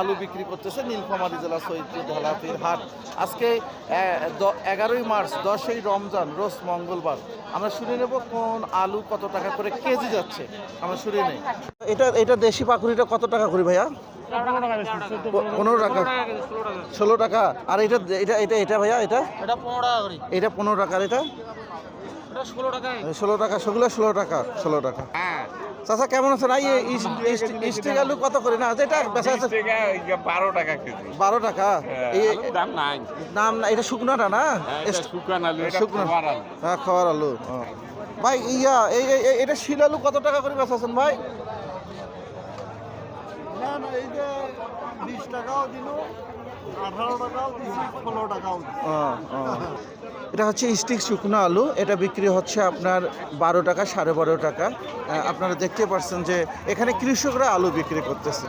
আলু বিক্রি করতেছে নীলফামারী জেলা সৈয়দপুর ঢালাপির হাট। আজকে এগারোই মার্চ দশই রমজান রোজ মঙ্গলবার। আমরা শুনে নেব কোন আলু কত টাকা করে কেজি যাচ্ছে। আমরা শুনে নেই। এটা এটা দেশি পাকুড়িটা কত টাকা করি ভাইয়া? পনেরো টাকা। ষোলো টাকা। আর এটা এটা এটা এটা ভাইয়া এটা? এটা পনেরো টাকা এটা পনেরো টাকা। এটা? এটা ষোলো টাকায়। ষোলো টাকা সেগুলো ষোলো টাকা ষোলো টাকা। চাচা কেমন আছেন? আই স্টিক আলু কত করে? না এটা বেচা আছে। বারো টাকা কেজি। বারো টাকা? দাম নাই। নাম না এটা শুকনোটা না? এটা শুকান আলু শুকনো। হ্যাঁ খাওয়ার আলু। ভাই ইয়া এই এই- এই- এটা শিল আলু কত টাকা করে বেচা আছেন ভাই? না না এই যে বিশ টাকাও দিল আঠারো টাকাও দিছি ষোলো টাকাও ও। এটা হচ্ছে স্টিক শুকনো আলু। এটা বিক্রি হচ্ছে আপনার বারো টাকা, সাড়ে বারো টাকা। আপনারা দেখতে পাচ্ছেন যে এখানে কৃষকরা আলু বিক্রি করতেছে।